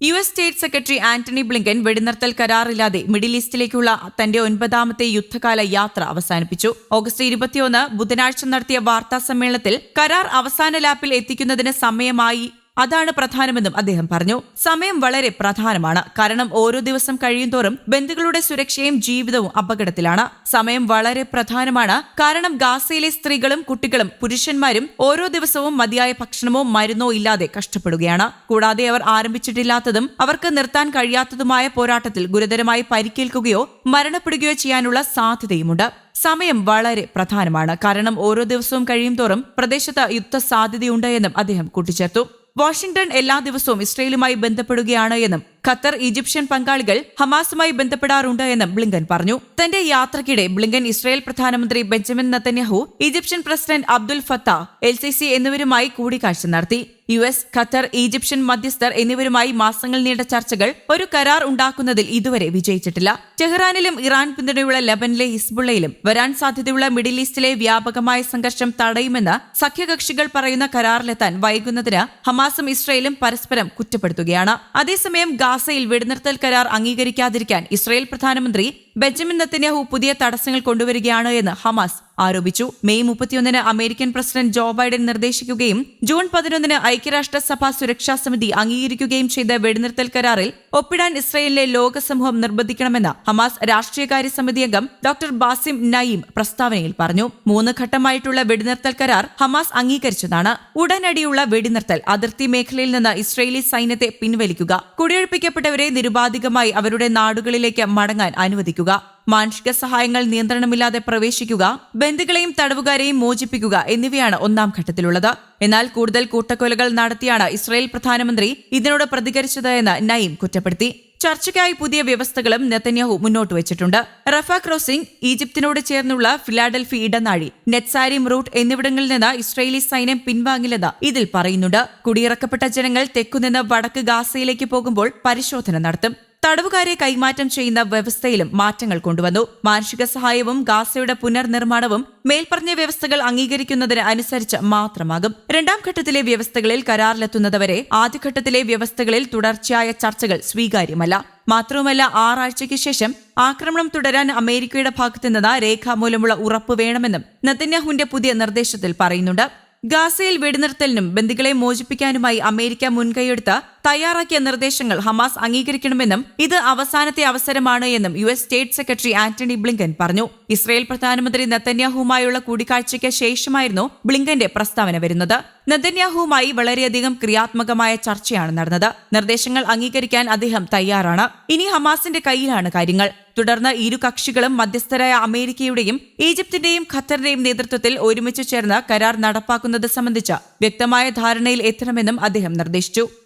U S state secretary Antony Blinken വെടിനിർത്തൽ കരാറില്ലാതെ middle ഈസ്റ്റിലേക്കുള്ള തന്റെ ഒൻപതാമത്തെ യുദ്ധകാല യാത്ര അവസാനിപ്പിച്ചു. ഓഗസ്റ്റ് ഇരുപത്തിയൊന്ന് ബുധനാഴ്ച നടത്തിയ വാർത്താ സമ്മേളനത്തിൽ കരാർ അവസാന ലാപ്പിൽ എത്തിക്കുന്നതിന് സമയമായി അതാണ് പ്രധാനമെന്നും അദ്ദേഹം പറഞ്ഞു. സമയം വളരെ പ്രധാനമാണ്. കാരണം ഓരോ ദിവസം കഴിയുന്തോറും ബന്ധുക്കളുടെ സുരക്ഷയും ജീവിതവും അപകടത്തിലാണ്. സമയം വളരെ പ്രധാനമാണ്. കാരണം ഗാസയിലെ സ്ത്രീകളും കുട്ടികളും പുരുഷന്മാരും ഓരോ ദിവസവും മതിയായ ഭക്ഷണമോ മരുന്നോ ഇല്ലാതെ കഷ്ടപ്പെടുകയാണ്. കൂടാതെ അവർ ആരംഭിച്ചിട്ടില്ലാത്തതും അവർക്ക് നിർത്താൻ കഴിയാത്തതുമായ പോരാട്ടത്തിൽ ഗുരുതരമായി പരിക്കേൽക്കുകയോ മരണപ്പെടുകയോ ചെയ്യാനുള്ള സാധ്യതയുമുണ്ട്. സമയം വളരെ പ്രധാനമാണ്. കാരണം ഓരോ ദിവസവും കഴിയും തോറും പ്രദേശത്ത് യുദ്ധ സാധ്യതയുണ്ട് എന്നും അദ്ദേഹം കൂട്ടിച്ചേർത്തു. വാഷിംഗ്ടൺ എല്ലാ ദിവസവും ഇസ്രയേലുമായി ബന്ധപ്പെടുകയാണ് എന്നും ഖത്തർ ഈജിപ്ഷ്യൻ പങ്കാളികൾ ഹമാസുമായി ബന്ധപ്പെടാറുണ്ട് എന്നും ബ്ലിങ്കൻ പറഞ്ഞു. തന്റെ യാത്രക്കിടെ ബ്ലിങ്കൻ ഇസ്രായേൽ പ്രധാനമന്ത്രി Benjamin Netanyahu Egyptian president Abdel Fattah el Sisi എന്നിവരുമായി കൂടിക്കാഴ്ച നടത്തി. യു എസ് ഖത്തർ ഈജിപ്ഷ്യൻ മധ്യസ്ഥർ എന്നിവരുമായി മാസങ്ങൾ നീണ്ട ചർച്ചകൾ ഒരു കരാർ ഉണ്ടാക്കുന്നതിൽ ഇതുവരെ വിജയിച്ചിട്ടില്ല. ടെഹ്റാനിലും ഇറാൻ പിന്തുണയുള്ള ലബനിലെ ഹിസ്ബുള്ളയിലും വരാൻ സാധ്യതയുള്ള മിഡിൽ ഈസ്റ്റിലെ വ്യാപകമായ സംഘർഷം തടയുമെന്ന് സഖ്യകക്ഷികൾ പറയുന്ന കരാറിലെത്താൻ വൈകുന്നതിന് ഹമാസും ഇസ്രയേലും പരസ്പരം കുറ്റപ്പെടുത്തുകയാണ്. അതേസമയം ഗാസയിൽ വെടിനിർത്തൽ കരാർ അംഗീകരിക്കാതിരിക്കാൻ ഇസ്രയേൽ പ്രധാനമന്ത്രി ബെഞ്ചമിൻ നത്തന്യാഹു പുതിയ തടസ്സങ്ങൾ കൊണ്ടുവരികയാണ് എന്ന് ഹമാസ് ആരോപിച്ചു. മെയ് മുപ്പത്തിയൊന്നിന് അമേരിക്കൻ പ്രസിഡന്റ് ജോ ബൈഡൻ നിർദ്ദേശിക്കുകയും ജൂൺ പതിനൊന്നിന് ഐക്യരാഷ്ട്രസഭ സുരക്ഷാ സമിതി അംഗീകരിക്കുകയും ചെയ്ത വെടിനിർത്തൽ കരാറിൽ ഒപ്പിടാൻ ഇസ്രയേലിലെ ലോകസമൂഹം നിർബന്ധിക്കണമെന്ന് ഹമാസ് രാഷ്ട്രീയകാര്യ സമിതി അംഗം ഡോക്ടർ ബാസിം നയീം പ്രസ്താവനയിൽ പറഞ്ഞു. മൂന്ന് ഘട്ടമായിട്ടുള്ള വെടിനിർത്തൽ കരാർ ഹമാസ് അംഗീകരിച്ചതാണ്. ഉടനടിയുള്ള വെടിനിർത്തൽ അതിർത്തി മേഖലയിൽ നിന്ന് ഇസ്രയേലി സൈന്യത്തെ പിൻവലിക്കുക. കുടിയൊഴിപ്പിക്കപ്പെട്ടവരെ നിരുപാധികമായി അവരുടെ നാടുകളിലേക്ക് മടങ്ങാൻ അനുവദിക്കുക. മാനുഷിക സഹായങ്ങൾ നിയന്ത്രണമില്ലാതെ പ്രവേശിക്കുക ബന്ധുക്കളെയും തടവുകാരെയും മോചിപ്പിക്കുക എന്നിവയാണ് ഒന്നാം ഘട്ടത്തിലുള്ളത്. എന്നാൽ കൂടുതൽ കൂട്ടക്കൊലകൾ നടത്തിയാണ് ഇസ്രായേൽ പ്രധാനമന്ത്രി ഇതിനോട് പ്രതികരിച്ചത് എന്ന് നയിം കുറ്റപ്പെടുത്തി. ചർച്ചയ്ക്കായി പുതിയ വ്യവസ്ഥകളും നെത്തന്യാഹു മുന്നോട്ട് വെച്ചിട്ടുണ്ട്. റഫ ക്രോസിംഗ് ഈജിപ്തിനോട് ചേർന്നുള്ള ഫിലാഡൽഫി ഇടനാഴി നെറ്റ്സാരിം റൂട്ട് എന്നിവിടങ്ങളിൽ നിന്ന് ഇസ്രയേലി സൈന്യം പിൻവാങ്ങില്ലെന്ന് ഇതിൽ പറയുന്നുണ്ട്. കുടിയിറക്കപ്പെട്ട ജനങ്ങൾ തെക്കുനിന്ന് വടക്ക് ഗാസയിലേക്ക് പോകുമ്പോൾ പരിശോധന നടത്തും. തടവുകാരെ കൈമാറ്റം ചെയ്യുന്ന വ്യവസ്ഥയിലും മാറ്റങ്ങൾ കൊണ്ടുവന്നു. മാനുഷിക സഹായവും ഗാസയുടെ പുനർനിർമ്മാണവും മേൽപ്പറഞ്ഞ വ്യവസ്ഥകൾ അംഗീകരിക്കുന്നതിന് അനുസരിച്ച് മാത്രമാകും. രണ്ടാം ഘട്ടത്തിലെ വ്യവസ്ഥകളിൽ കരാറിലെത്തുന്നതുവരെ ആദ്യഘട്ടത്തിലെ വ്യവസ്ഥകളിൽ തുടർച്ചയായ ചർച്ചകൾ സ്വീകാര്യമല്ല. മാത്രവുമല്ല ആറാഴ്ചയ്ക്ക് ശേഷം ആക്രമണം തുടരാൻ അമേരിക്കയുടെ ഭാഗത്തുനിന്ന് രേഖാമൂലമുള്ള ഉറപ്പ് വേണമെന്നും നത്തന്യാഹുവിന്റെ പുതിയ നിർദ്ദേശത്തിൽ പറയുന്നുണ്ട്. ഗാസയിൽ വെടിനിർത്തലിനും ബന്ദികളെ മോചിപ്പിക്കാനുമായി അമേരിക്ക മുൻകൈയെടുത്ത് തയ്യാറാക്കിയ നിർദ്ദേശങ്ങൾ ഹമാസ് അംഗീകരിക്കണമെന്നും ഇത് അവസാനത്തെ അവസരമാണ് എന്നും U S state secretary Antony Blinken പറഞ്ഞു. ഇസ്രയേൽ പ്രധാനമന്ത്രി നെത്തന്യാഹുവുമായുള്ള കൂടിക്കാഴ്ചയ്ക്ക് ശേഷമായിരുന്നു ബ്ലിങ്കന്റെ പ്രസ്താവന വരുന്നത്. നെതന്യാഹുവുമായി വളരെയധികം ക്രിയാത്മകമായ ചർച്ചയാണ് നടന്നത്. നിർദ്ദേശങ്ങൾ അംഗീകരിക്കാൻ അദ്ദേഹം തയ്യാറാണ്. ഇനി ഹമാസിന്റെ കയ്യിലാണ് കാര്യങ്ങൾ. തുടർന്ന് ഇരു കക്ഷികളും മധ്യസ്ഥരായ അമേരിക്കയുടെയും ഈജിപ്തിന്റെയും ഖത്തറിന്റെയും നേതൃത്വത്തിൽ ഒരുമിച്ച് ചേർന്ന് കരാർ നടപ്പാക്കുന്നത് സംബന്ധിച്ച് വ്യക്തമായ ധാരണയിൽ എത്തണമെന്നും അദ്ദേഹം നിർദ്ദേശിച്ചു.